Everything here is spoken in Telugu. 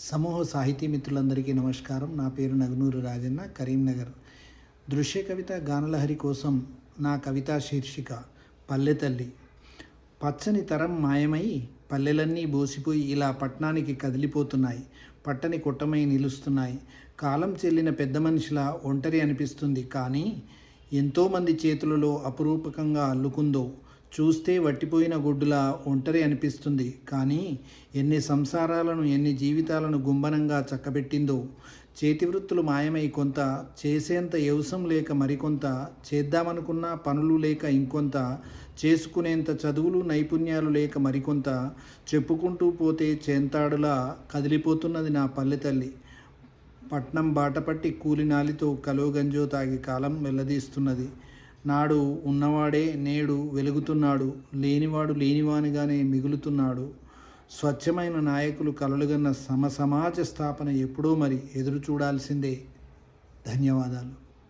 సమూహ సాహితీ మిత్రులందరికీ నమస్కారం. నా పేరు నగనూరు రాజన్న కరీంనగర్ దృశ్య కవిత గానలహరి కోసం నా కవితా శీర్షిక పల్లె తల్లి. పచ్చని తరం మాయమై పల్లెలన్నీ బోసిపోయి ఇలా పట్టణానికి కదిలిపోతున్నాయి. పట్టని కొట్టమై నిలుస్తున్నాయి. కాలం చెల్లిన పెద్ద మనిషిలా ఒంటరి అనిపిస్తుంది. కానీ ఎంతోమంది చేతులలో అపురూపకంగా అల్లుకుందో చూస్తే వట్టిపోయిన గుడ్డులా ఒంటరి అనిపిస్తుంది. కానీ ఎన్ని సంసారాలను ఎన్ని జీవితాలను గుంబనంగా చక్కబెట్టిందో చేతి వృత్తులు మాయమై కొంత చేసేంత యవసం లేక మరికొంత చేద్దామనుకున్న పనులు లేక ఇంకొంత చేసుకునేంత చదువులు నైపుణ్యాలు లేక మరికొంత చెప్పుకుంటూ పోతే చేంతాడులా కదిలిపోతున్నది నా పల్లె తల్లి. పట్నం బాటపట్టి కూలినాలితో కలువగంజో తాగి కాలం వెల్లదీస్తున్నది. నాడు ఉన్నవాడే నేడు వెలుగుతున్నాడు లేనివాడు లేనివానిగానే మిగులుతున్నాడు. స్వచ్ఛమైన నాయకులు కలలుగన్న సమ సమాజ స్థాపన ఎప్పుడో మరి ఎదురు చూడాల్సిందే ధన్యవాదాలు.